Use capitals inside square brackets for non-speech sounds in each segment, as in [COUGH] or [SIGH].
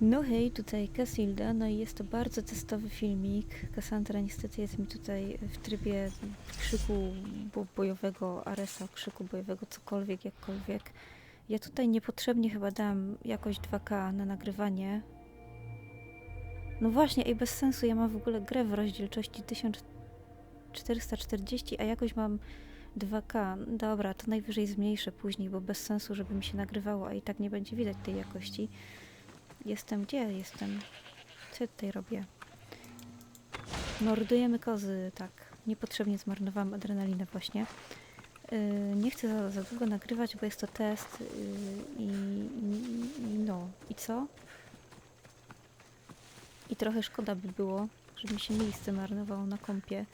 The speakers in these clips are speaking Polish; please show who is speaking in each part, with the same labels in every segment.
Speaker 1: No hej, tutaj Casilda, no i jest to bardzo testowy filmik. Cassandra niestety jest mi tutaj w trybie krzyku bo- bojowego, Aresa, krzyku bojowego, cokolwiek, jakkolwiek. Ja tutaj niepotrzebnie chyba dam jakoś 2K na nagrywanie. No właśnie, ej, bez sensu, ja mam w ogóle grę w rozdzielczości 1440, a jakoś mam 2K. Dobra, to najwyżej zmniejszę później, bo bez sensu, żeby mi się nagrywało, a i tak nie będzie widać tej jakości. Jestem, gdzie jestem? Co ja tutaj robię? Mordujemy kozy, tak. Niepotrzebnie zmarnowałam adrenalinę właśnie. Yy, nie chcę za, za długo nagrywać, bo jest to test yy, i, i, no. I co? I trochę szkoda by było, żeby mi się miejsce marnowało na kompie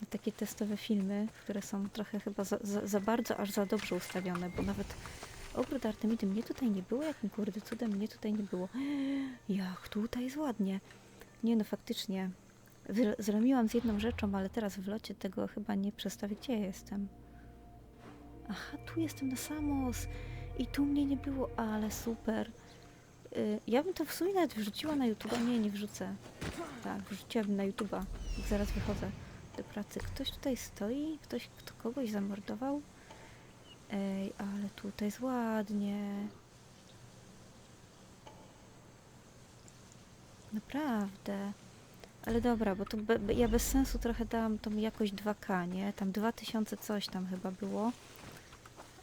Speaker 1: na takie testowe filmy, które są trochę chyba za, za, za bardzo, aż za dobrze ustawione, bo nawet ogród Artemidy mnie tutaj nie było, jakim kurde cudem mnie tutaj nie było. [GASPS] Jak tutaj jest ładnie. Nie no, faktycznie. Zremiłam z jedną rzeczą, ale teraz w locie tego chyba nie przedstawię, gdzie jestem. Aha, tu jestem na Samos. I tu mnie nie było, ale super. Y, Ja bym to w sumie nawet wrzuciła na YouTube. Nie, nie wrzucę. Tak, wrzuciłabym na YouTube'a, jak zaraz wychodzę do pracy. Ktoś tutaj stoi? Ktoś, kto kogoś zamordował? Tutaj jest ładnie. Naprawdę. Ale dobra, bo tu be, be, ja bez sensu trochę dałam tą jakość 2K, nie? Tam 2000 coś tam chyba było.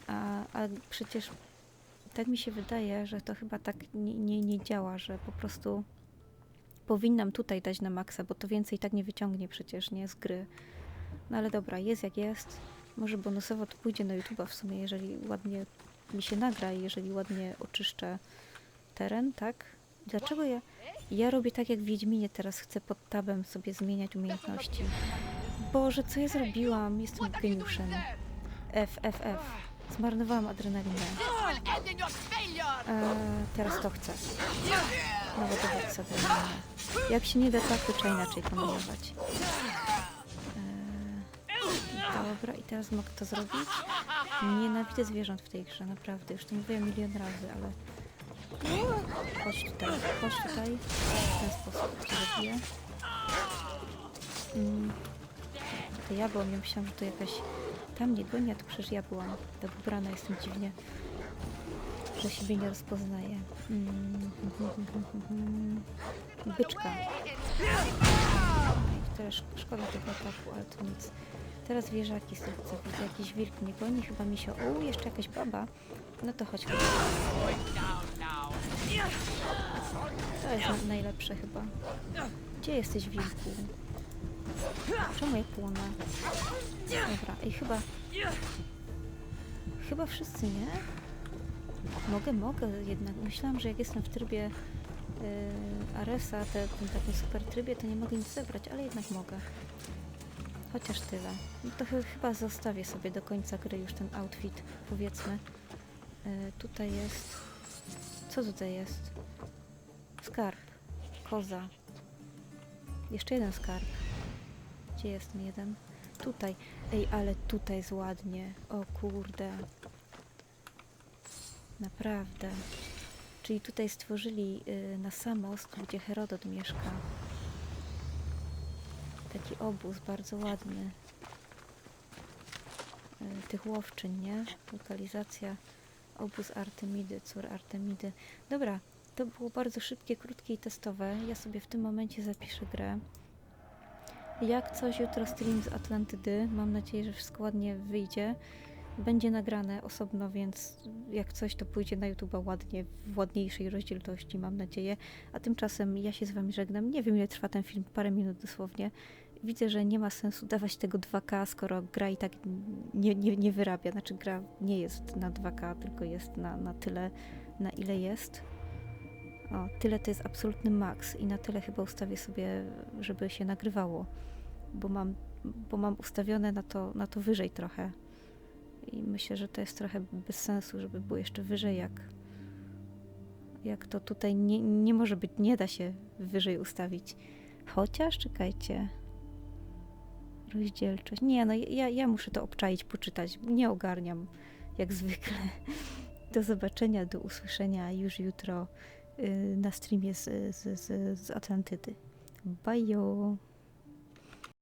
Speaker 1: A, a przecież tak mi się wydaje, że to chyba tak nie, nie, nie działa, że po prostu powinnam tutaj dać na maksa, bo to więcej tak nie wyciągnie przecież, nie? Z gry. No ale dobra, jest jak jest. Może bonusowo to pójdzie na YouTube'a w sumie, jeżeli ładnie mi się nagra i jeżeli ładnie oczyszczę teren, tak? Dlaczego ja... Ja robię tak jak w Wiedźminie teraz, chcę pod tabem sobie zmieniać umiejętności. Boże, co ja zrobiłam? Jestem geniuszem. F, F, F. Zmarnowałam adrenalinę. Eee, teraz to chcę. Naładować sobie adrenalinę. Jak się nie da tak, to trzeba inaczej kombinować. Dobra, i teraz mogę to zrobić. Nienawidzę zwierząt w tej grze, naprawdę. Już to mówiłem milion razy, ale... Chodź tutaj, chodź tutaj. W ten sposób cię zabiję. Mm. To ja byłam, ja myślałam, że to jakaś... Tam nie goni, a to przecież ja byłam. Tak ubrana jestem dziwnie, że siebie nie rozpoznaję. Mm. [LAUGHS] Byczka. Szk- szkoda tego ataku, ale to nic. Teraz wieżaki tych co widzę. Jakiś wilk mnie goni, chyba mi się... O, jeszcze jakaś baba. No to chodź. To jest na- najlepsze chyba. Gdzie jesteś, wilku? Czemu ja płonę? Dobra, i chyba... Chyba wszyscy, nie? Mogę, mogę jednak. Myślałam, że jak jestem w trybie Aresa, te, tym takim super trybie, to nie mogę nic zebrać, ale jednak mogę. Chociaż tyle. No to ch- chyba zostawię sobie do końca gry już ten outfit, powiedzmy. Yy, tutaj jest... Co tutaj jest? Skarb. Koza. Jeszcze jeden skarb. Gdzie jest ten jeden? Tutaj. Ej, ale tutaj jest ładnie. O kurde. Naprawdę. Czyli tutaj stworzyli y, na Samos, gdzie Herodot mieszka. Taki obóz bardzo ładny. Y, tych łowczyń, nie? Lokalizacja. Obóz Artemidy, cór Artemidy. Dobra, to było bardzo szybkie, krótkie i testowe. Ja sobie w tym momencie zapiszę grę. Jak coś jutro stream z Atlantydy. Mam nadzieję, że wszystko ładnie wyjdzie. Będzie nagrane osobno, więc jak coś, to pójdzie na YouTube ładnie, w ładniejszej rozdzielczości, mam nadzieję. A tymczasem ja się z Wami żegnam. Nie wiem, ile trwa ten film, parę minut dosłownie. Widzę, że nie ma sensu dawać tego 2K, skoro gra i tak nie, nie, nie wyrabia. Znaczy, gra nie jest na 2K, tylko jest na, na tyle, na ile jest. O, tyle to jest absolutny maks i na tyle chyba ustawię sobie, żeby się nagrywało, bo mam, bo mam ustawione na to, na to wyżej trochę. I myślę, że to jest trochę bez sensu, żeby było jeszcze wyżej, jak, jak to tutaj nie, nie może być, nie da się wyżej ustawić. Chociaż, czekajcie. Rozdzielczość. Nie, no ja, ja muszę to obczaić, poczytać. Nie ogarniam, jak zwykle. [LAUGHS] Do zobaczenia, do usłyszenia już jutro. y, na streamie z, z, z, z Atlantydy. Bajo!